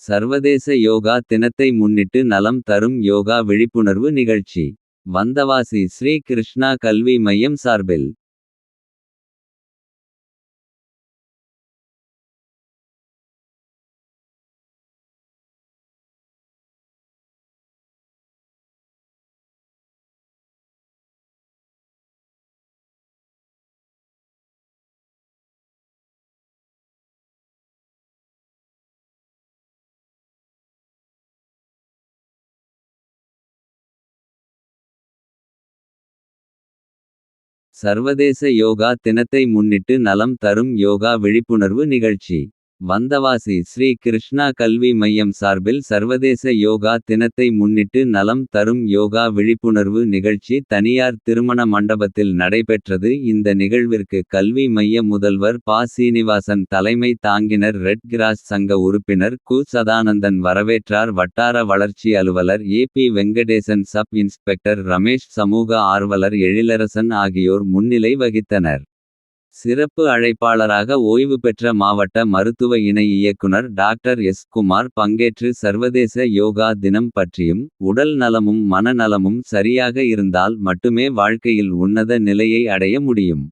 சர்வதேச யோகா தினத்தை முன்னிட்டு நலம் தரும் யோகா விழிப்புணர்வு நிகழ்ச்சி. வந்தவாசி ஸ்ரீ கிருஷ்ணா கல்வி மையம் சார்பில். சர்வதேச யோகா தினத்தை முன்னிட்டு நலம் தரும் யோகா விழிப்புணர்வு நிகழ்ச்சி. வந்தவாசி ஸ்ரீ கிருஷ்ணா கல்வி மையம் சார்பில் சர்வதேச யோகா தினத்தை முன்னிட்டு நலம் தரும் யோகா விழிப்புணர்வு நிகழ்ச்சி தனியார் திருமண மண்டபத்தில் நடைபெற்றது. இந்த நிகழ்விற்கு கல்வி மைய முதல்வர் பா. சீனிவாசன் தலைமை தாங்கினர். ரெட் கிராஸ் சங்க உறுப்பினர் கு. சதானந்தன் வரவேற்றார். வட்டார வளர்ச்சி அலுவலர் A. P. Venkatesan sub. Inspector Ramesh சமூக ஆர்வலர் எழிலரசன் ஆகியோர் முன்னிலை வகித்தனர். சிறப்பு அழைப்பாளராக ஓய்வு பெற்ற மாவட்ட மருத்துவ இணை இயக்குனர் டாக்டர் எஸ். குமார் பங்கேற்று சர்வதேச யோகா தினம் பற்றியும். உடல் நலமும் மன நலமும் சரியாக இருந்தால் மட்டுமே வாழ்க்கையில் உன்னத நிலையை அடைய முடியும்.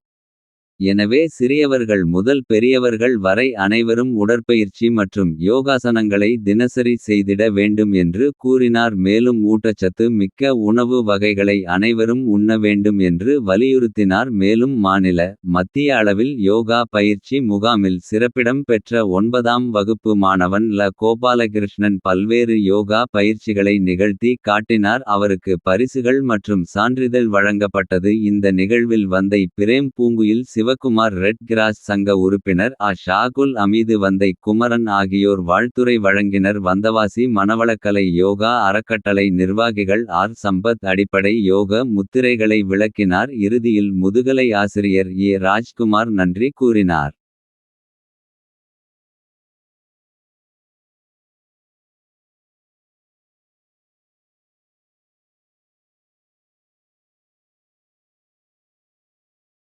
எனவே சிறியவர்கள் முதல் பெரியவர்கள் வரை அனைவரும் உடற்பயிற்சி மற்றும் யோகாசனங்களை தினசரி செய்திட வேண்டும் என்று கூறினார். மேலும் ஊட்டச்சத்து மிக்க உணவு வகைகளை அனைவரும் உண்ண வேண்டும் என்று வலியுறுத்தினார். மேலும் மாநில. மத்திய அளவில் யோகா பயிற்சி முகாமில் சிறப்பிடம் பெற்ற ஒன்பதாம் வகுப்பு மாணவன் ல. கோபாலகிருஷ்ணன் பல்வேறு யோகா பயிற்சிகளை நிகழ்த்தி காட்டினார். அவருக்கு பரிசுகள் மற்றும் சான்றிதழ் வழங்கப்பட்டது. இந்த நிகழ்வில் வந்தை பிரேம் பூங்குயில் சிவகுமார் ரெட் கிராஸ் சங்க உறுப்பினர் அ ஷாகுல் அமீது வந்தை குமரன் ஆகியோர் வாழ்த்துரை வழங்கினர். வந்தவாசி மனவளக்கலை யோகா அறக்கட்டளை நிர்வாகிகள் ஆர். சம்பத் அடிப்படை யோக முத்திரைகளை விளக்கினார். இறுதியில் முதுகலை ஆசிரியர் ஏ. ராஜ்குமார் நன்றி கூறினார்.